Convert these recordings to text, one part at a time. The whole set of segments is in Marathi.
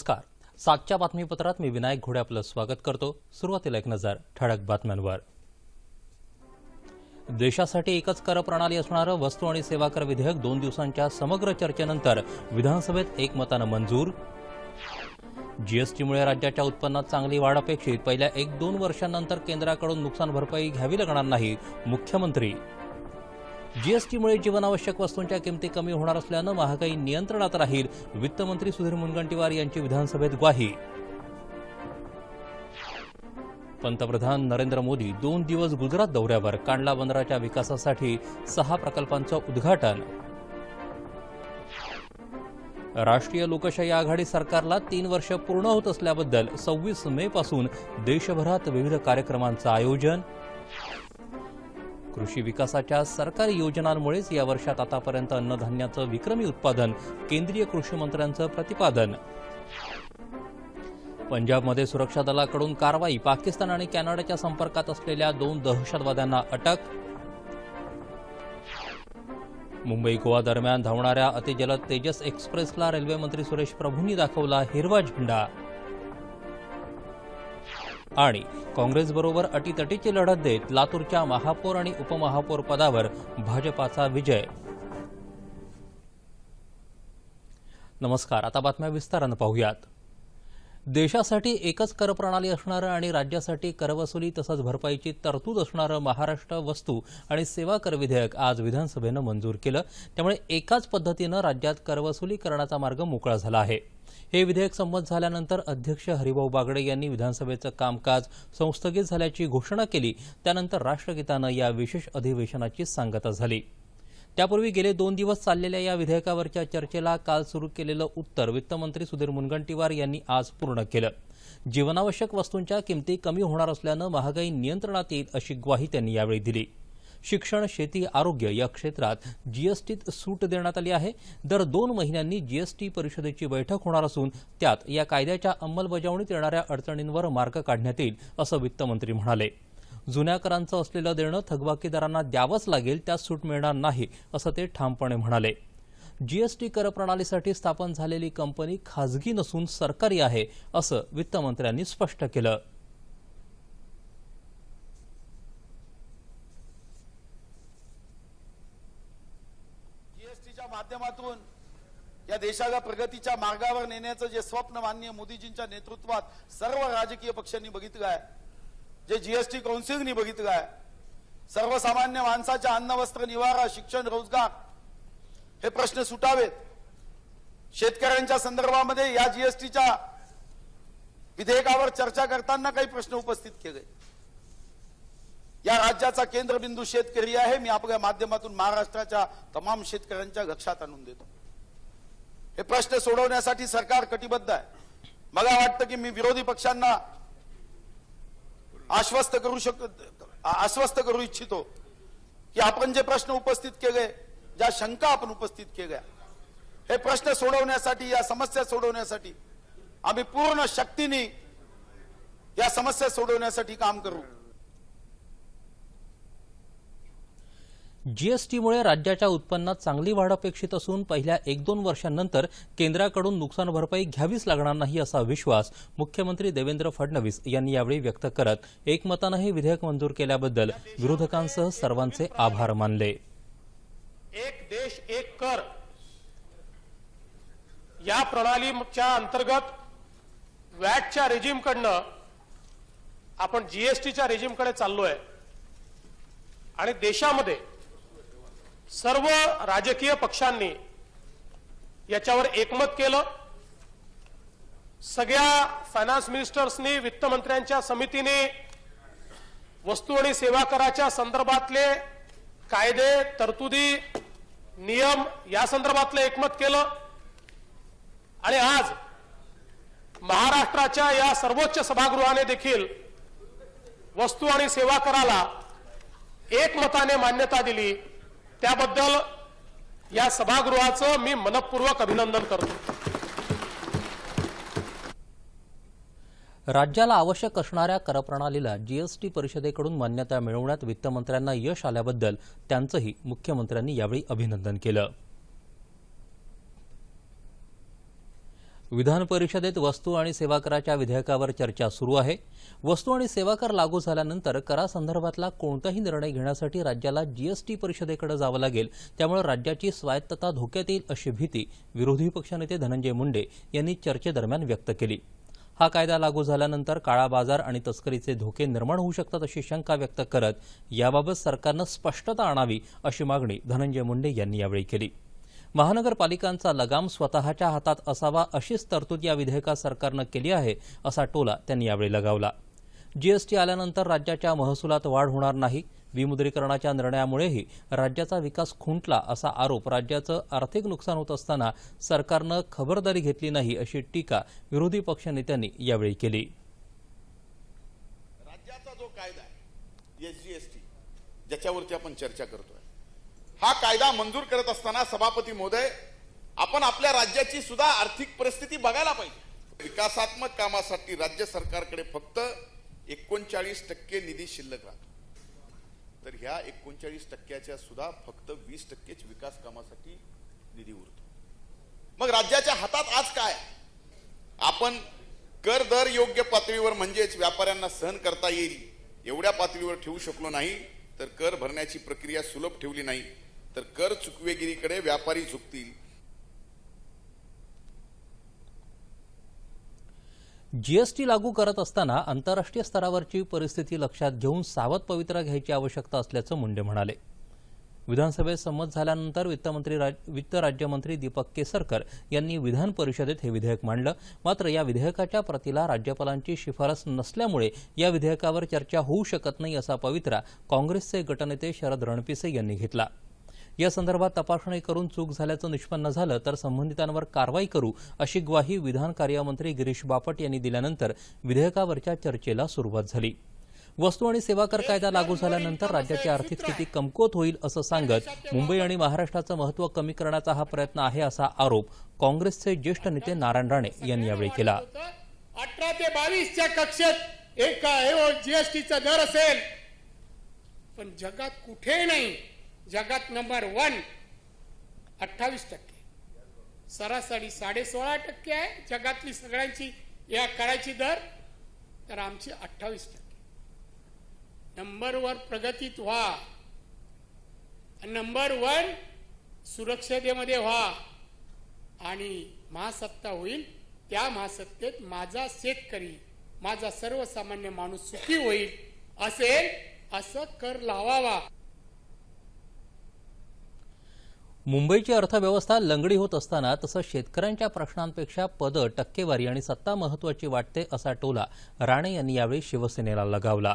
नमस्कार. सातच्या बातमीपत्रात मी विनायक घोडे आपलं स्वागत करतो. सुरुवातीला एक नजर ठळक बातम्यांवर. देशासाठी एकच कर प्रणाली असणारं वस्तू आणि सेवा कर विधेयक दोन दिवसांच्या समग्र चर्चेनंतर विधानसभेत एकमतानं मंजूर. जीएसटीमुळे राज्याच्या उत्पन्नात चांगली वाढ अपेक्षित. पहिल्या एक दोन वर्षांनंतर केंद्राकडून नुकसान भरपाई घ्यावी लागणार नाही मुख्यमंत्री. जीएसटीमुळे जीवनावश्यक वस्तूंच्या किमती कमी होणार असल्यानं महागाई नियंत्रणात राहील वित्तमंत्री सुधीर मुनगंटीवार यांची विधानसभेत ग्वाही. पंतप्रधान नरेंद्र मोदी दोन दिवस गुजरात दौऱ्यावर कांडला बंदराच्या विकासासाठी सहा प्रकल्पांचं उद्घाटन. राष्ट्रीय लोकशाही आघाडी सरकारला तीन वर्ष पूर्ण होत असल्याबद्दल सव्वीस मे पासून देशभरात विविध कार्यक्रमांचं आयोजन कृषी विकासाच्या सरकारी योजनांमुळेच या वर्षात आतापर्यंत अन्नधान्याचं विक्रमी उत्पादन केंद्रीय कृषी मंत्र्यांचं प्रतिपादन. पंजाबमध्ये सुरक्षा दलाकडून कारवाई पाकिस्तान आणि कॅनडाच्या संपर्कात असलेल्या दोन दहशतवाद्यांना अटक. मुंबई गोवा दरम्यान धावणाऱ्या अतिजलद तेजस एक्सप्रेसला रेल्वेमंत्री सुरेश प्रभूंनी दाखवला हिरवा झेंडा. आणि काँग्रेसबरोबर अटीतटीची लढत देत लातूरच्या महापौर आणि उपमहापौर पदावर भाजपाचा विजय. नमस्कार आता बातम्या विस्तारानं पाहूयात. देशासाठी एकच कर प्रणाली असणारं आणि राज्यासाठी करवसुली तसंच भरपाईची तरतूद असणारं महाराष्ट्र वस्तू आणि सेवा कर विधेयक आज विधानसभेनं मंजूर केलं. त्यामुळे एकाच पद्धतीनं राज्यात करवसुली करण्याचा मार्ग मोकळा झाला आहे. हे विधेयक संमत झाल्यानंतर अध्यक्ष हरिभाऊ बागडे यांनी विधानसभेचं कामकाज संस्थगित झाल्याची घोषणा केली. त्यानंतर राष्ट्रगीतानं या विशेष अधिवेशनाची सांगता झाली. त्यापूर्वी गेले दोन दिवस चाललेल्या या विधेयकावरच्या चर्चेला काल सुरू केलेलं उत्तर वित्तमंत्री सुधीर मुनगंटीवार यांनी आज पूर्ण केलं. जीवनावश्यक वस्तूंच्या किमती कमी होणार असल्यानं महागाई नियंत्रणात येईल अशी ग्वाही त्यांनी यावेळी दिली. शिक्षण शेती आरोग्य या क्षेत्रात जीएसटीत सूट देण्यात आली आहे. दर दोन महिन्यांनी जीएसटी परिषदेची बैठक होणार असून त्यात या कायद्याच्या अंमलबजावणीत येणाऱ्या अडचणींवर मार्ग काढण्यात येईल असं वित्तमंत्री म्हणाले. जुन्या करांचं असलेलं देणं थकबाकीदारांना द्यावंच लागेल त्यात सूट मिळणार नाही असं ते ठामपणे म्हणाले. जीएसटी करप्रणालीसाठी स्थापन झालेली कंपनी खाजगी नसून सरकारी आहे असं वित्तमंत्र्यांनी स्पष्ट केलं. जीएसटीच्या माध्यमातून या देशाला प्रगतीच्या मार्गावर नेण्याचं जे स्वप्न माननीय मोदीजींच्या नेतृत्वात सर्व राजकीय पक्षांनी बघितलं आहे जे जीएसटी कौन्सिलनी बघितलं आहे. सर्वसामान्य माणसाच्या अन्न वस्त्र निवारा शिक्षण रोजगार हे प्रश्न सुटावेत. शेतकऱ्यांच्या संदर्भामध्ये या जीएसटीच्या विधेयकावर चर्चा करताना काही प्रश्न उपस्थित केले. या राज्याचा केंद्रबिंदू शेतकरी आहे. मी आपल्या माध्यमातून महाराष्ट्राच्या तमाम शेतकऱ्यांच्या लक्षात आणून देतो. हे प्रश्न सोडवण्यासाठी सरकार कटिबद्ध आहे. मला वाटतं की मी विरोधी पक्षांना आश्वस्त करू शकतो आश्वस्त करू इच्छितो की आपण जे प्रश्न उपस्थित केले ज्या शंका आपण उपस्थित केल्या हे प्रश्न सोडवण्यासाठी या समस्या सोडवण्यासाठी आम्ही पूर्ण शक्तीने या समस्या सोडवण्यासाठी काम करू. जीएसटीमुळे राज्याच्या उत्पन्नात चांगली वाढ अपेक्षित असून पहिल्या एक दोन वर्षांनंतर केंद्राकडून नुकसान भरपाई घ्यावीच लागणार नाही असा विश्वास मुख्यमंत्री देवेंद्र फडणवीस यांनी यावेळी व्यक्त करत एकमतानं हे विधेयक मंजूर केल्याबद्दल विरोधकांसह सर्वांचे आभार मानले. एक देश एक कर. या प्रणालीच्या अंतर्गत वॅटच्या रेजिमकडनं आपण जीएसटीच्या रेजिमकडे चाललोय. आणि देशामध्ये सर्व राजकीय पक्षांनी याच्यावर एकमत केलं. सगळ्या फायनान्स मिनिस्टर्सनी वित्तमंत्र्यांच्या समितीने वस्तू आणि सेवा कराच्या संदर्भातले कायदे तरतुदी नियम या संदर्भातलं एकमत केलं. आणि आज महाराष्ट्राच्या या सर्वोच्च सभागृहाने देखील वस्तू आणि सेवा कराला एकमताने मान्यता दिली. त्याबद्दल या सभागृहाचं मी मनपूर्वक अभिनंदन करतो. राज्याला आवश्यक असणाऱ्या करप्रणालीला जीएसटी परिषदेकडून मान्यता मिळवण्यात वित्तमंत्र्यांना यश आल्याबद्दल त्यांचंही मुख्यमंत्र्यांनी यावेळी अभिनंदन केलं. विधान परिषदेत वस्तू आणि सेवा कराच्या विधेयकावर चर्चा सुरू आहे. वस्तू आणि सेवा कर लागू झाल्यानंतर करासंदर्भातला कोणताही निर्णय घेण्यासाठी राज्याला जीएसटी परिषदेकडे जावं लागेल. त्यामुळे राज्याची स्वायत्तता धोक्यात येईल अशी भीती विरोधी पक्षनेते धनंजय मुंडे यांनी चर्चेदरम्यान व्यक्त केली. हा कायदा लागू झाल्यानंतर काळा बाजार आणि तस्करीचे धोके निर्माण होऊ शकतात अशी शंका व्यक्त करत याबाबत सरकारनं स्पष्टता आणावी अशी मागणी धनंजय मुंडे यांनी यावेळी केली. महानगरपालिकांचा लगाम स्वतःच्या हातात असावा अशीच तरतूद या विधेयकात सरकारनं केली आहे असा टोला त्यांनी यावेळी लगावला. जीएसटी आल्यानंतर राज्याच्या महसुलात वाढ होणार नाही विमुद्रीकरणाच्या निर्णयामुळेही राज्याचा विकास खुंटला असा आरोप राज्याचं आर्थिक नुकसान होत असताना सरकारनं खबरदारी घेतली नाही अशी टीका विरोधी पक्षनेत्यांनी यावेळी केली. राज्याचा जो कायदा एसजीएसटी ज्याच्यावरती आपण चर्चा करतोय हा कायदा मंजूर करत असताना सभापती महोदय आपण आपल्या राज्याची सुद्धा आर्थिक परिस्थिती बघायला पाहिजे. विकासात्मक कामासाठी राज्य सरकारकडे फक्त एकोणचाळीस टक्के निधी शिल्लक राहतो. तर ह्या एकोणचाळीस टक्क्याच्या सुद्धा फक्त वीस टक्केच विकास कामासाठी निधी उरतो. मग राज्याच्या हातात आज काय? आपण कर दर योग्य पातळीवर म्हणजेच व्यापाऱ्यांना सहन करता येईल एवढ्या पातळीवर ठेवू शकलो नाही तर कर भरण्याची प्रक्रिया सुलभ ठेवली नाही तर कर चुकवेगिरीकडे व्यापारी झुकतील. जीएसटी लागू करत असताना आंतरराष्ट्रीय स्तरावरची परिस्थिती लक्षात घेऊन सावध पवित्रा घ्यायची आवश्यकता असल्याचं मुंडे म्हणाले. विधानसभेत संमत झाल्यानंतर वित्तमंत्री राज- वित्त राज्यमंत्री दीपक केसरकर यांनी विधान परिषदेत हे विधेयक मांडलं. मात्र या विधेयकाच्या प्रतीला राज्यपालांची शिफारस नसल्यामुळे या विधेयकावर चर्चा होऊ शकत नाही असा पवित्रा काँग्रेसचे गटनेते शरद रणपिसे यांनी घेतला. या संदर्भात तपासणी करून चूक झाल्याचं निष्पन्न झालं तर संबंधितांवर कारवाई करू अशी ग्वाही विधान कार्यमंत्री गिरीश बापट यांनी दिल्यानंतर विधेयकावरच्या चर्चेला सुरुवात झाली. वस्तू आणि सेवा कर कायदा लागू झाल्यानंतर राज्याची आर्थिक स्थिती कमकुवत होईल असं सांगत मुंबई आणि महाराष्ट्राचं महत्त्व कमी करण्याचा हा प्रयत्न आहे असा आरोप काँग्रेसचे ज्येष्ठ नेते नारायण राणे यांनी यावेळी केला. अठरा ते बावीसच्या कक्षेत एक जीएसटीचा दर असेल पण जगात कुठेही नाही जगात नंबर वन अठ्ठावीस टक्के. सरासरी साडे सोळा टक्के आहे. जगातली सगळ्यांची या करायची दर तर आमची अठ्ठावीस टक्के. नंबरवर प्रगतीत व्हा. नंबर वन सुरक्षतेमध्ये व्हा. आणि महासत्ता होईल त्या महासत्तेत माझा शेतकरी माझा सर्वसामान्य माणूस सुखी होईल असेल असं कर लावावा. मुंबईची अर्थव्यवस्था लंगडी होत असताना तसं शेतकऱ्यांच्या प्रश्नांपेक्षा पदं टक्केवारी आणि सत्ता महत्वाची वाटते असा टोला राणे यांनी यावेळी शिवसेनेला लगावला.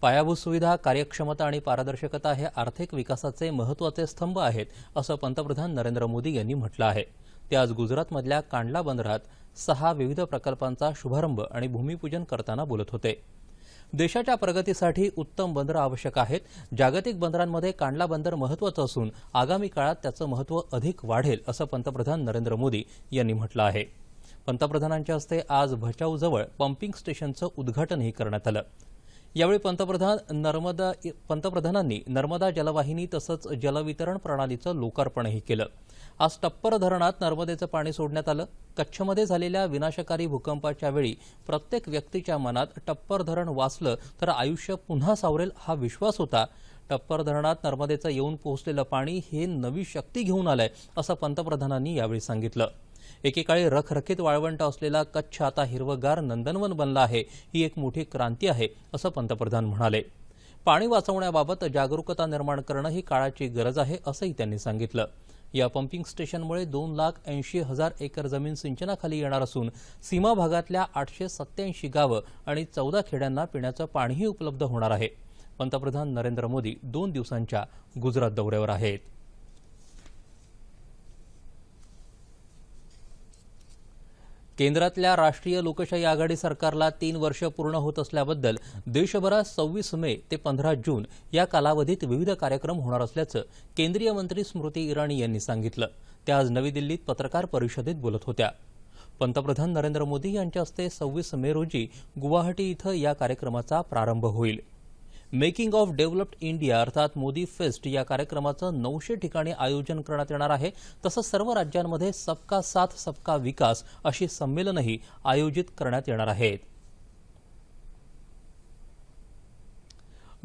पायाभूत सुविधा कार्यक्षमता आणि पारदर्शकता हे आर्थिक विकासाचे महत्त्वाचे स्तंभ आहेत असं पंतप्रधान नरेंद्र मोदी यांनी म्हटलं आहे. ते आज गुजरातमधल्या कांडला बंदरात सहा विविध प्रकल्पांचा शुभारंभ आणि भूमिपूजन करताना बोलत होते. देशाच्या प्रगतीसाठी उत्तम बंदरं आवश्यक आहेत. जागतिक बंदरांमध्ये कांडला बंदर महत्वाचं असून आगामी काळात त्याचं महत्त्व अधिक वाढेल असं पंतप्रधान नरेंद्र मोदी यांनी म्हटलं आहे. पंतप्रधानांच्या हस्ते आज भचाऊजवळ पंपिंग स्टेशनचं उद्घाटनही करण्यात आलं. यावेळी पंतप्रधान नर्मदा पंतप्रधानांनी नर्मदा जलवाहिनी तसंच जलवितरण प्रणालीचं लोकार्पणही केलं. आज टप्पर धरणात नर्मदेचं पाणी सोडण्यात आलं. कच्छमध्ये झालेल्या विनाशकारी भूकंपाच्या वेळी प्रत्येक व्यक्तीच्या मनात टप्पर धरण वाचलं तर आयुष्य पुन्हा सावरेल हा विश्वास होता. टप्पर धरणात नर्मदेचं येऊन पोहोचलेलं पाणी हे नवी शक्ती घेऊन आलंय असं पंतप्रधानांनी यावेळी सांगितलं. एकेकाळी रखरखीत वाळवंट असलेला कच्छ आता हिरवगार नंदनवन बनला आहे. ही एक मोठी क्रांती आहे असं पंतप्रधान म्हणाले. पाणी वाचवण्याबाबत जागरूकता निर्माण करणं ही काळाची गरज आहे असंही त्यांनी सांगितलं. या पंपिंग स्टेशनमुळे दोन लाख ऐंशी हजार एकर जमीन सिंचनाखाली येणार असून सीमा भागातल्या आठशे सत्याऐंशी गावं आणि चौदा खेड्यांना पिण्याचं पाणीही उपलब्ध होणार आहे. पंतप्रधान नरेंद्र मोदी दोन दिवसांच्या गुजरात दौऱ्यावर आहेत. केंद्रातल्या राष्ट्रीय लोकशाही आघाडी सरकारला तीन वर्ष पूर्ण होत असल्याबद्दल देशभरात सव्वीस मे ते पंधरा जून या कालावधीत विविध कार्यक्रम होणार असल्याचं केंद्रीय मंत्री स्मृती इराणी यांनी सांगितलं. त्या आज नवी दिल्लीत पत्रकार परिषदेत बोलत होत्या. पंतप्रधान नरेंद्र मोदी यांच्या हस्ते सव्वीस मे रोजी गुवाहाटी इथं या कार्यक्रमाचा प्रारंभ होईल. मेकिंग ऑफ डेव्हलप्ड इंडिया अर्थात मोदी फेस्ट या कार्यक्रमाचं नऊशे ठिकाणी आयोजन करण्यात येणार आहे. तसंच सर्व राज्यांमध्ये सबका साथ सबका विकास अशी संमेलनही आयोजित करण्यात येणार आहेत.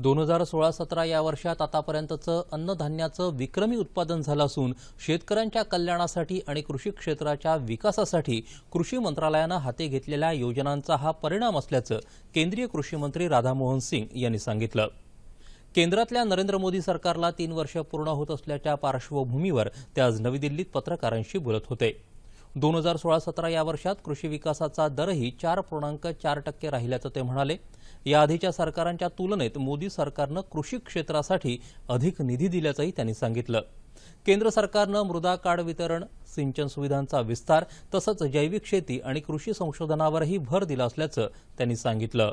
दोन हजार सोळा सतरा या वर्षात आतापर्यंतचं अन्नधान्याचं विक्रमी उत्पादन झालं असून शेतकऱ्यांच्या कल्याणासाठी आणि कृषी क्षेत्राच्या विकासासाठी कृषी मंत्रालयानं हाती घेतलेल्या योजनांचा हा परिणाम असल्याचं केंद्रीय कृषी मंत्री राधामोहन सिंग यांनी सांगितलं. केंद्रातल्या नरेंद्र मोदी सरकारला तीन वर्ष पूर्ण होत असल्याच्या पार्श्वभूमीवर ते आज नवी दिल्लीत पत्रकारांशी बोलत होते. दोन हजार सोळा सतरा या वर्षात कृषी विकासाचा दरही चार पूर्णांक चार टक्के राहिल्याचं ते म्हणाले. या आधीच्या सरकारांच्या तुलनेत मोदी सरकारनं कृषी क्षेत्रासाठी अधिक निधी दिल्याचंही त्यांनी सांगितलं. केंद्र सरकारनं मृदा कार्ड वितरण सिंचन सुविधांचा विस्तार तसंच जैविक शेती आणि कृषी संशोधनावरही भर दिला असल्याचं त्यांनी सांगितलं.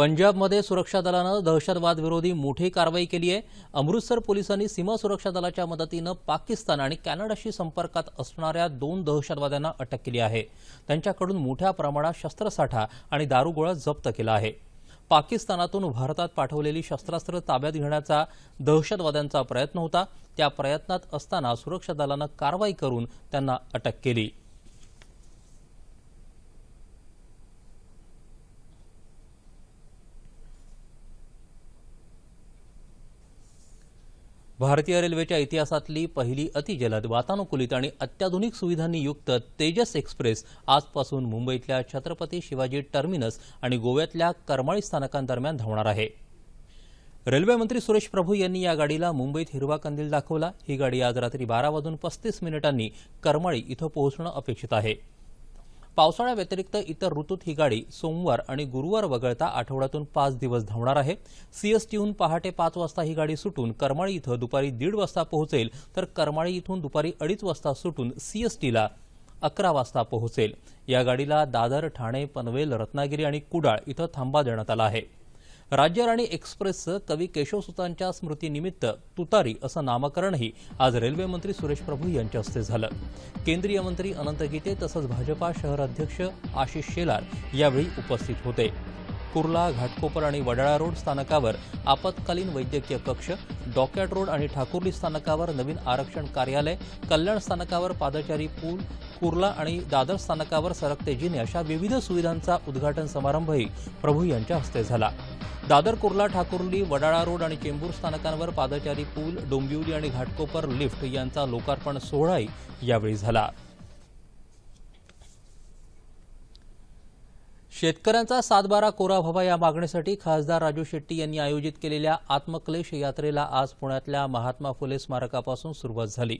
पंजाबमध्ये सुरक्षा दलानं दहशतवादविरोधी मोठी कारवाई केली आहे. अमृतसर पोलिसांनी सीमा सुरक्षा दलाच्या मदतीनं पाकिस्तान आणि कॅनडाशी संपर्कात असणाऱ्या दोन दहशतवाद्यांना अटक केली आहे. त्यांच्याकडून मोठ्या प्रमाणात शस्त्रसाठा आणि दारुगोळा जप्त केला आहे. पाकिस्तानातून भारतात पाठवलेली शस्त्रास्त्र ताब्यात घेण्याचा दहशतवाद्यांचा प्रयत्न होता. त्या प्रयत्नात असताना सुरक्षा दलानं कारवाई करून त्यांना अटक केली. भारतीय रेल्वेच्या इतिहासातली पहिली अतिजलद वातानुकूलित आणि अत्याधुनिक सुविधांनी युक्त तेजस एक्सप्रेस आजपासून मुंबईतल्या छत्रपती शिवाजी टर्मिनस आणि गोव्यातल्या करमाळी स्थानकांदरम्यान धावणार आहे. रेल्वे मंत्री सुरेश प्रभू यांनी या गाडीला मुंबईत हिरवा कंदील दाखवला. ही गाडी आज रात्री बारा वाजून पस्तीस मिनिटांनी करमाळी इथं पोहोचणं अपेक्षित आहे. पावसाळ्याव्यतिरिक्त इतर ऋतूत ही गाडी सोमवार आणि गुरुवार वगळता आठवड्यातून पाच दिवस धावणार आहे. सीएसटीहून पहाटे पाच वाजता ही गाडी सुटून करमाळी इथं दुपारी दीड वाजता पोहोचेल. तर करमाळी इथून दुपारी अडीच वाजता सुटून सीएसटीला अकरा वाजता पोहोचेल. या गाडीला दादर ठाणे पनवेल रत्नागिरी आणि कुडाळ इथं थांबा देण्यात आला आहे. राज्यराणी एक्सप्रेसचं कवी केशवसुतांच्या स्मृतीनिमित्त तुतारी असं नामकरणही आज रेल्वे मंत्री सुरेश प्रभू यांच्या हस्ते झालं. केंद्रीय मंत्री अनंत गीते तसंच भाजपा शहराध्यक्ष आशिष शेलार यावेळी उपस्थित होते. कुर्ला घाटकोपर आणि वडाळा रोड स्थानकावर आपत्कालीन वैद्यकीय कक्ष डॉकॅट रोड आणि ठाकुर्ली स्थानकावर नवीन आरक्षण कार्यालय कल्याण स्थानकावर पादचारी पूल कुर्ला आणि दादर स्थानकावर सरकते जिने अशा विविध सुविधांचा उद्घाटन समारंभही प्रभू यांच्या हस्ते झाला. दादर कुर्ला ठाकुर्ली वडाळा रोड आणि चेंबूर स्थानकांवर पादचारी पूल डोंबिवली आणि घाटकोपर लिफ्ट यांचा लोकार्पण सोहळाही यावेळी झाला. शेतकऱ्यांचा सातबारा कोरा व्हावा या मागणीसाठी खासदार राजू शेट्टी यांनी आयोजित केलेल्या आत्मक्लेश यात्रेला आज पुण्यातल्या महात्मा फुले स्मारकापासून सुरुवात झाली.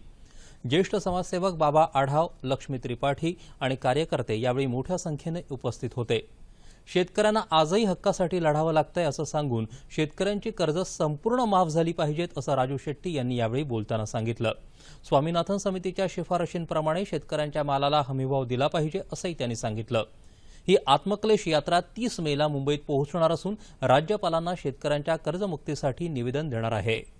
ज्येष्ठ समाजसेवक बाबा आढाव लक्ष्मी त्रिपाठी आणि कार्यकर्ते यावेळी मोठ्या संख्येने उपस्थित होते. शेतकऱ्यांना आजही हक्कासाठी लढावं लागतंय असं सांगून शेतकऱ्यांची कर्ज संपूर्ण माफ झाली पाहिजेत असं राजू शेट्टी यांनी यावेळी बोलताना सांगितलं. स्वामीनाथन समितीच्या शिफारशींप्रमाणे शेतकऱ्यांच्या मालाला हमीभाव दिला पाहिजे असंही त्यांनी सांगितलं. ही आत्मक्लेश यात्रा तीस मेला मुंबईत पोहोचणार असून राज्यपालांना शेतकऱ्यांच्या कर्जमुक्तीसाठी निवेदन देणार आहे.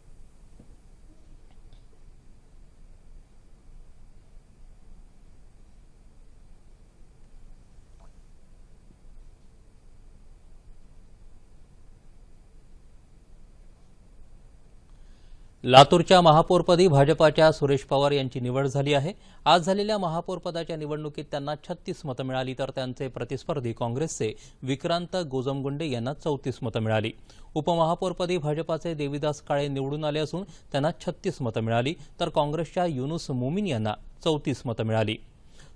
लातूरच्या महापौरपदी भाजपाच्या सुरेश पवार यांची निवड झाली आहे. आज झालेल्या महापौरपदाच्या निवडणुकीत त्यांना छत्तीस मतं मिळाली तर त्यांचे प्रतिस्पर्धी काँग्रेसचे विक्रांत गोजमगुंडे यांना चौतीस मतं मिळाली. उपमहापौरपदी भाजपाचे देविदास काळे निवडून आले असून त्यांना छत्तीस मतं मिळाली तर काँग्रेसच्या युनुस मोमीन यांना चौतीस मतं मिळाली.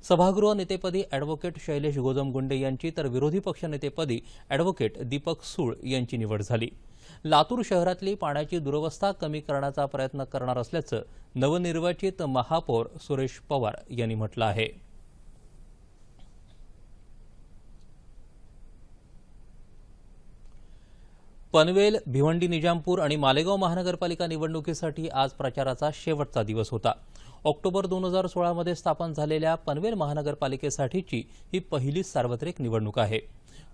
सभागृह नेतेपदी अॅडव्होकेट शैलेश गोजमगुंडे यांची तर विरोधी पक्षनेतेपदी अॅडव्होकेट दीपक सूळ यांची निवड झाली. लातूर शहरातली पाण्याची दुरवस्था कमी करण्याचा प्रयत्न करणार असल्याचं नवनिर्वाचित महापौर सुरेश पवार यांनी म्हटलं आहे. पनवेल भिवंडी निजामपूर आणि मालेगाव महानगरपालिका निवडणुकीसाठी आज प्रचाराचा शेवटचा दिवस होता. ऑक्टोबर दोन हजार सोळामध्ये स्थापन झालेल्या पनवेल महानगरपालिकेसाठीची ही पहिलीच सार्वत्रिक निवडणूक आहे.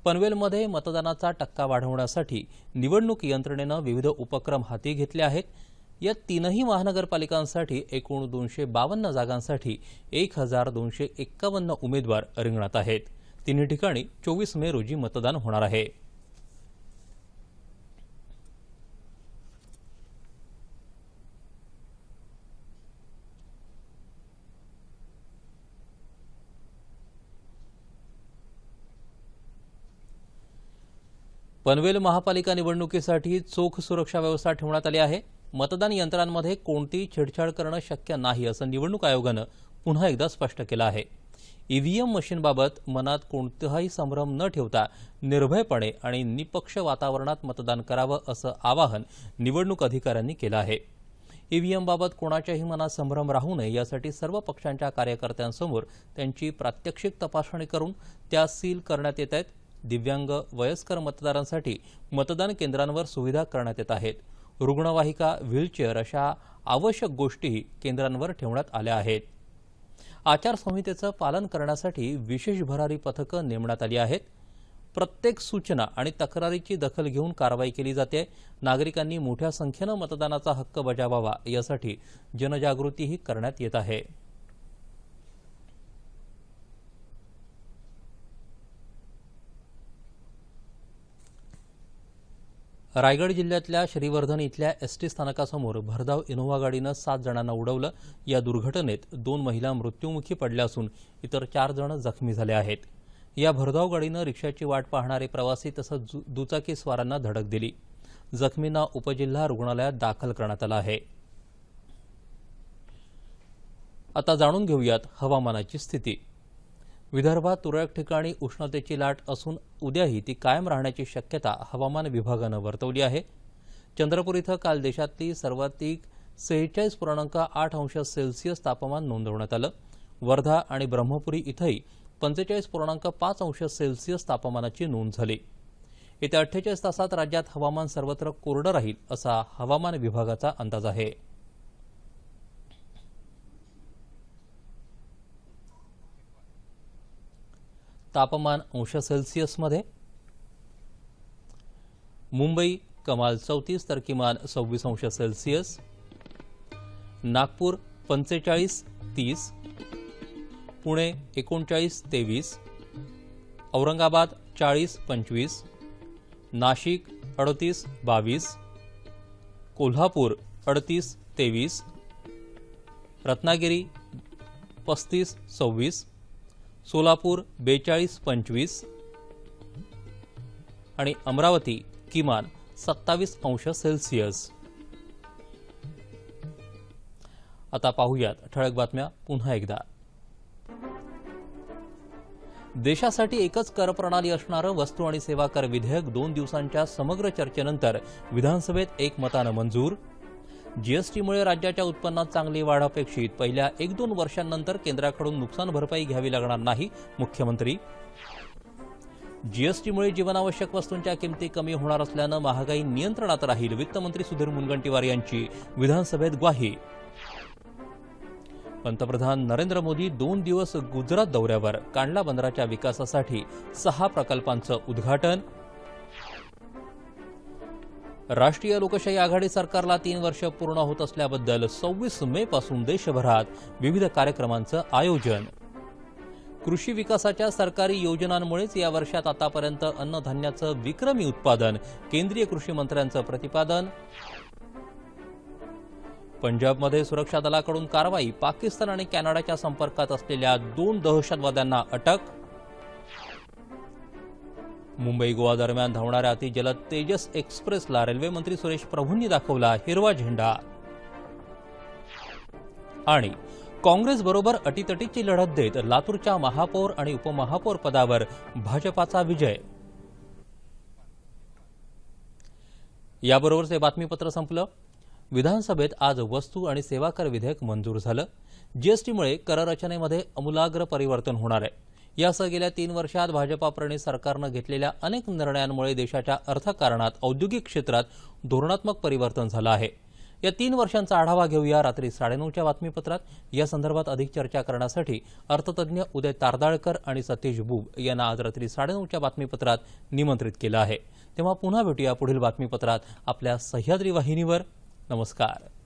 पनवेलमध्ये मतदानाचा टक्का वाढवण्यासाठी निवडणूक यंत्रणेनं विविध उपक्रम हाती घेतले आहेत. या तीनही महानगरपालिकांसाठी एकूण दोनशे बावन्न जागांसाठी एक हजार दोनशे एक्कावन्न उमेदवार रिंगणात आहेत. तिन्ही ठिकाणी चोवीस मे रोजी मतदान होणार आहे. पनवेल महापालिका निवडणुकीसाठी चोख सुरक्षा व्यवस्था ठेवण्यात आली आहे. मतदान यंत्रांमध्ये कोणतीही छेडछाड करणं शक्य नाही असं निवडणूक आयोगानं पुन्हा एकदा स्पष्ट केलं आहे. ईव्हीएम मशीनबाबत मनात कोणताही संभ्रम न ठेवता निर्भयपणे आणि निपक्ष वातावरणात मतदान करावं असं आवाहन निवडणूक अधिकाऱ्यांनी केलं आहे. ईव्हीएमबाबत कोणाच्याही मनात संभ्रम राहू नये यासाठी सर्व पक्षांच्या कार्यकर्त्यांसमोर त्यांची प्रात्यक्षिक तपासणी करून त्या सील करण्यात येत आहेत. दिव्यांग वयस्कर मतदारांसाठी मतदान केंद्रांवर सुविधा करण्यात येत आहेत. रुग्णवाहिका व्हीलचेअर अशा आवश्यक गोष्टीही केंद्रांवर ठेवण्यात आल्या आहेत. आचारसंहितेचं पालन करण्यासाठी विशेष भरारी पथकं नेमण्यात आली आहेत. प्रत्येक सूचना आणि तक्रारीची दखल घेऊन कारवाई केली जाते. नागरिकांनी मोठ्या संख्येनं मतदानाचा हक्क बजावावा यासाठी जनजागृतीही करण्यात येत आहे. रायगड जिल्ह्यातल्या श्रीवर्धन इथल्या एस टी स्थानकासमोर भरधाव इनोव्हा गाडीनं सात जणांना उडवलं. या दुर्घटनेत दोन महिला मृत्युमुखी पडल्या असून इतर चार जण जखमी झाले आहेत. या भरधाव गाडीनं रिक्षाची वाट पाहणारे प्रवासी तसंच जु- दुचाकी स्वारांना धडक दिली. जखमींना उपजिल्हा रुग्णालयात दाखल करण्यात आलं आहे. आता जाणून घेऊयात हवामानाची स्थिती. विदर्भात तुरळक ठिकाणी उष्णतेची लाट असून उद्याही ती कायम राहण्याची शक्यता हवामान विभागानं वर्तवली आहे. चंद्रपूर इथं काल देशातली सर्वाधिक सेहेचाळीस पूर्णांक आठ अंश सेल्सिअस तापमान नोंदवण्यात आलं. वर्धा आणि ब्रह्मपुरी इथंही पंचेचाळीस पूर्णांक पाच अंश सेल्सिअस तापमानाची नोंद झाली. येत्या अठ्ठेचाळीस तासात राज्यात हवामान सर्वत्र कोरडं राहील असा हवामान विभागाचा अंदाज आहे. तापमान अंश सेल्सिअसमध्ये मुंबई कमाल चौतीस तर किमान सव्वीस अंश सेल्सिअस. नागपूर पंचेचाळीस तीस. पुणे एकोणचाळीस तेवीस. औरंगाबाद चाळीस पंचवीस. नाशिक अडतीस बावीस. कोल्हापूर अडतीस तेवीस. रत्नागिरी पस्तीस सव्वीस. सोलापूर बेचाळीस पंचवीस आणि अमरावती किमान सत्तावीस अंश सेल्सिअस. आता पाहूयात ठळक बातम्या पुन्हा एकदा. देशासाठी एकच कर प्रणाली असणारं वस्तू आणि सेवा कर विधेयक दोन दिवसांच्या समग्र चर्चेनंतर विधानसभेत एकमतानं मंजूर जीएसटीमुळे राज्याच्या उत्पन्नात चांगली वाढ अपेक्षित. पहिल्या एक दोन वर्षांनंतर केंद्राकडून नुकसान भरपाई घ्यावी लागणार नाही मुख्यमंत्री. जीएसटीमुळे जीवनावश्यक वस्तूंच्या किमती कमी होणार असल्यानं महागाई नियंत्रणात राहील वित्तमंत्री सुधीर मुनगंटीवार यांची. विधानसभेत ग्वाही. पंतप्रधान नरेंद्र मोदी दोन दिवस गुजरात दौऱ्यावर कांडला बंदराच्या विकासासाठी सहा प्रकल्पांचं उद्घाटन. राष्ट्रीय लोकशाही आघाडी सरकारला तीन वर्ष पूर्ण होत असल्याबद्दल सव्वीस मे पासून देशभरात विविध कार्यक्रमांचं आयोजन. कृषी विकासाच्या सरकारी योजनांमुळेच या वर्षात आतापर्यंत अन्नधान्याचं विक्रमी उत्पादन केंद्रीय कृषी मंत्र्यांचं प्रतिपादन. पंजाबमध्ये सुरक्षा दलाकडून कारवाई पाकिस्तान आणि कॅनडाच्या संपर्कात असलेल्या दोन दहशतवाद्यांना अटक. मुंबई गोवा दरम्यान धावणाऱ्या अतिजलद तेजस एक्सप्रेसला रेल्वे मंत्री सुरेश प्रभूंनी दाखवला हिरवा झेंडा. आणि काँग्रेस बरोबर अटीतटीची लढत देत लातूरच्या महापौर आणि उपमहापौर पदावर भाजपाचा विजय. याबरोबरच हे बातमीपत्र संपलं. विधानसभेत आज वस्तू आणि सेवा कर विधेयक मंजूर झालं. जीएसटीमुळे कररचनेमध्ये अमूलाग्र परिवर्तन होणार आहे. यासह गेल्या तीन वर्षात भाजपाप्रणित सरकारनं घेतलेल्या अनेक निर्णयांमुळे देशाच्या अर्थकारणात औद्योगिक क्षेत्रात धोरणात्मक परिवर्तन झालं आहे. या तीन वर्षांचा आढावा घेऊया रात्री साडेनऊच्या बातमीपत्रात. या संदर्भात अधिक चर्चा करण्यासाठी अर्थतज्ञ उदय तारदाळकर आणि सतीश बुब यांना आज रात्री साडेनऊच्या बातमीपत्रात निमंत्रित केलं आहे. तेव्हा पुन्हा भेटूया पुढील बातमीपत्रात आपल्या सह्याद्री वाहिनीवर. नमस्कार.